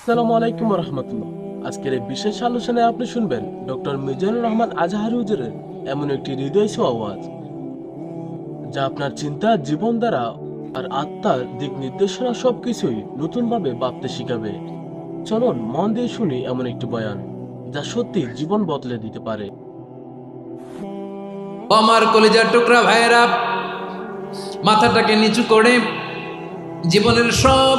আসসালামু আলাইকুম রহমতুল্লাহ আজকের এই বিশেষ আলোচনায় আপনি শুনবেন ডক্টর মিজানুর রহমান এমন একটি হৃদয় আওয়াজ, যা আপনার চিন্তা, জীবন দ্বারা আর আত্মার দিক নির্দেশনা সবকিছুই নতুনভাবে ভাবতে শিখাবে। চলুন, মন দিয়ে শুনি এমন একটি বয়ান, যা সত্যি জীবন বদলে দিতে পারে। আমার কলিজার টুকরা ভাইয়েরা, মাথাটাকে নিচু করে জীবনের সব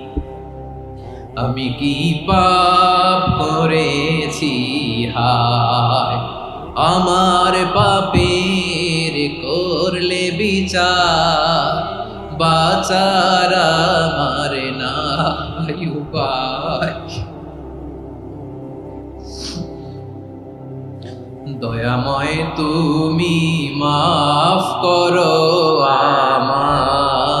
আমি কি পাপ করেছি? হায়, আমার পাপের করলে বিচার, বাচার আমার নাই উপায়। দয়াময় তুমি মাফ করো আমায়।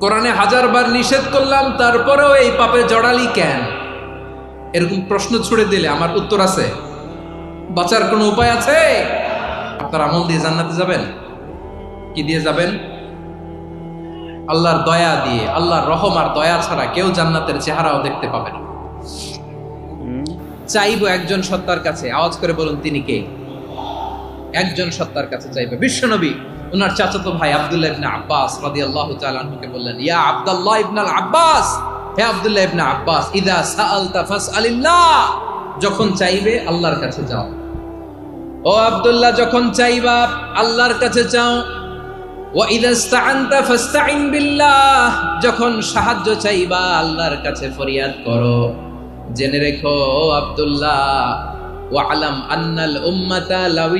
কোরআনে হাজারবার নিষেধ করলাম, তারপরেও এই পাপে জড়ালি কেন? এরকম প্রশ্ন ছুড়ে দিলে আমার উত্তর আছে। বাঁচার কোনো উপায় আছে? আপনার আমল দিয়ে জান্নাতে যাবেন? কি দিয়ে যাবেন? আল্লাহর দয়া দিয়ে, আল্লাহর রহম আর দয়া ছাড়া কেউ জান্নাতের চেহারাও দেখতে পাবে না। চাইব একজন সত্তার কাছে। আওয়াজ করে বলুন, তিনি কে? একজন সত্তার কাছে চাইবে। বিশ্বনবী ওনার চাচাতো ভাই আব্দুল্লাহ ইবনে আব্বাস রাদিয়াল্লাহু তাআলা আনহুকে বললেন, ইয়া আব্দুল্লাহ ইবনে আল আব্বাস, হে আব্দুল্লাহ ইবনে আব্বাস, ইদা সাআলতা ফাসআলিল্লাহ, যখন চাইবে আল্লাহর কাছে যাও। ও আব্দুল্লাহ, যখন চাইবা আল্লাহর কাছে চাও যখন সাহায্য চাইবা আল্লাহর কাছে ফরিয়াদ করো। জেনে রেখো, ও আব্দুল্লাহ, ওয়ালাম আন্নাল উম্মাতা লাউ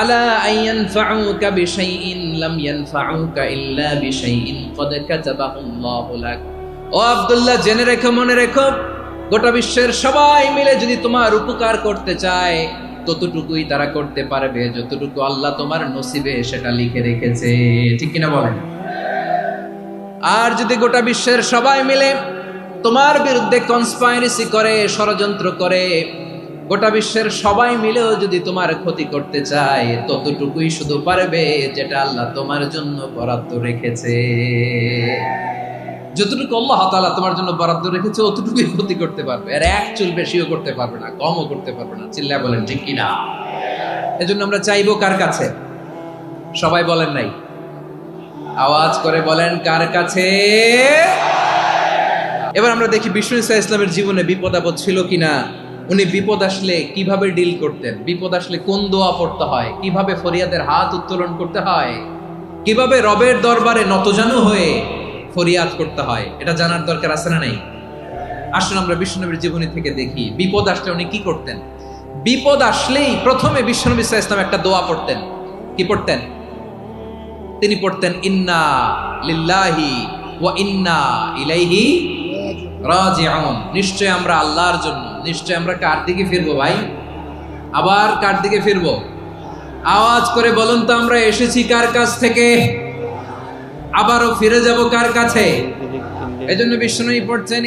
আলা আইয়ান ফাউকা বিশাইইন, লাম ইয়ানফাউকা ইল্লা বিশাইইন, কদ ও আব্দুল্লাহ, জেনে রেখো, মনে রেখো, গোটা বিশ্বের সবাই মিলে যদি তোমার উপকার করতে চায়, ততটুকুই তারা করতে পারবে, যতটুকু আল্লাহ তোমার নসিবে সেটা লিখে রেখেছে। ঠিক কিনা বলেন? আর যদি গোটা বিশ্বের সবাই মিলে তোমার বিরুদ্ধে কনস্পাইরেসি করে, ষড়যন্ত্র করে গোটা বিশ্বের সবাই মিলেও যদি তোমার ক্ষতি করতে চায়, ততটুকুই শুধু পারবে যেটা আল্লাহ তোমার জন্য বরাদ্দ রেখেছে। যতটুকু আল্লাহ তাআলা তোমার জন্য বরাদ্দ রেখেছে, অতটুকুই ক্ষতি করতে পারবে। আর এক চুল বেশিও করতে পারবে না, কমও করতে পারবে না। চিল্লা বলেন, ঠিক কিনা এজন্য আমরা চাইব কার কাছে? সবাই বলেন নাই? আওয়াজ করে বলেন, কার কাছে? এবার আমরা দেখি বিষ্ণু ইসা ইসলামের জীবনে বিপদ আপদ ছিল কিনা। উনি বিপদ আসলে কীভাবে ডিল করতেন? বিপদ আসলে কোন দোয়া পড়তে হয়? কীভাবে ফরিয়াদের হাত উত্তোলন করতে হয়? কীভাবে রবের দরবারে নতজানু হয়ে ফরিয়াদ করতে হয়? এটা জানার দরকার আছে না নাই? আসুন আমরা বিষ্ণুনবীর জীবনী থেকে দেখি, বিপদ আসলে উনি কি করতেন? বিপদ আসলেই প্রথমে আলাইহি ইসলাম একটা দোয়া পড়তেন। কি পড়তেন? তিনি পড়তেন, ইন্না লিল্লাহি ওয়া ইন্না ইলাইহি রাজিউন। নিশ্চয় আমরা আল্লাহর জন্য নিশ্চয় আমরা কার দিকে ফিরবো ভাই? আবার কার দিকে ফিরবো? আওয়াজ করে বলুন তো আমরা এসেছি কার কাছ থেকে? আবারও ফিরে যাব কার কাছে? এজন্য বিষ্ণুই পড়ছেন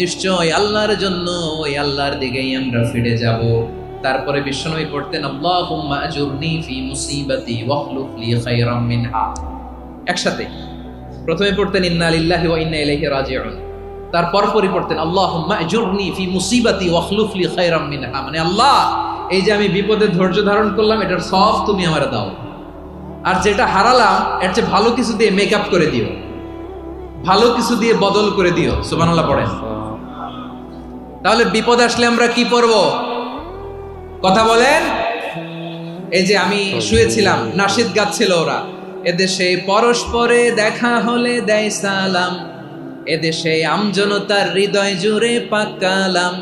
নিশ্চয় আল্লাহর জন্য ওই আল্লাহর দিকেই আমরা ফিরে যাব। তারপরে বিষ্ণুই পড়তেন, আল্লাহুম্মা আজুরনি ফি মুসিবাতি ওয়াখলুফ লি খায়রাম মিনহা। একসাথে। প্রথমে পড়তেন, ইন্না লিল্লাহি ওয়া ইন্না ইলাইহি রাজিউন। তারপর পরই পড়তেন আল্লাহুম্মা আজুরনি ফি মুসিবাতি ওয়াখলুফ লি খায়রাম মিনহা। মানে আল্লাহ, এই যে আমি বিপদে ধৈর্য ধারণ করলাম, এটার সব তুমি আমারে দাও। আর যেটা হারালাম, এর চেয়ে ভালো কিছু দিয়ে মেকআপ করে দিও। ভালো কিছু দিয়ে বদল করে দিও। সুবহানাল্লাহ পড়েন। তাহলে বিপদ আসলে আমরা কি পড়ব? কথা বলেন? এই যে আমি শুয়েছিলাম নাশিদ গাচ্ছিল ওরা। এদেশে পরস্পরে দেখা হলে দেয় সালাম। এদেশে আমজনতার হৃদয় জুড়ে পাকালাম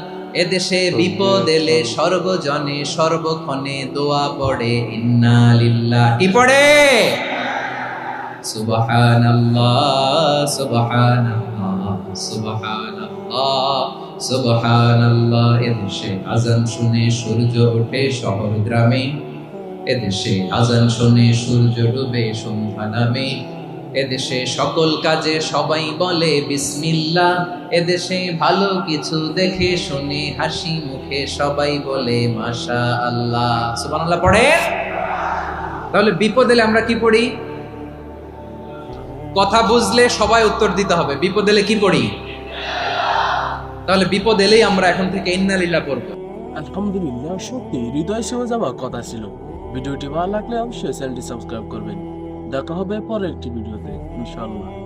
এদেশে বিপদ এলে সর্বজনে সর্বক্ষণে দোয়া পড়ে ইন্না লিল্লাহ। কি পড়ে? সুবহানাল্লাহ সুবহানাল্লাহ সুবহানাল্লাহ সুবহানাল্লাহ। এদেশে আজান শুনে সূর্য ওঠে শহর গ্রামে। এদেশে আজান শুনে, সূর্য ডুবে, সন্ধ্যা নামে। এদেশে সকল কাজে সবাই বলে, বিসমিল্লাহ। এদেশে ভালো কিছু দেখে, শুনে, হাসি মুখে সবাই বলে মাশা আল্লাহ সুবহানাল্লাহ পড়ে তাহলে বিপদ এলে আমরা কি পড়ি? কথা বুঝলে সবাই উত্তর দিতে হবে। বিপদ এলে কি পড়ি? তাহলে বিপদ এলেই আমরা এখন থেকে ইন্নালিল্লাহ পড়ব। আলহামদুলিল্লাহ, সত্যি, হৃদয় সঙ্গে যাওয়া কথা ছিল। ভিডিওটি ভালো লাগলে অবশ্যই চ্যানেলটি সাবস্ক্রাইব করবেন। দেখা হবে পরের একটি ভিডিওতে ইনশাআল্লাহ।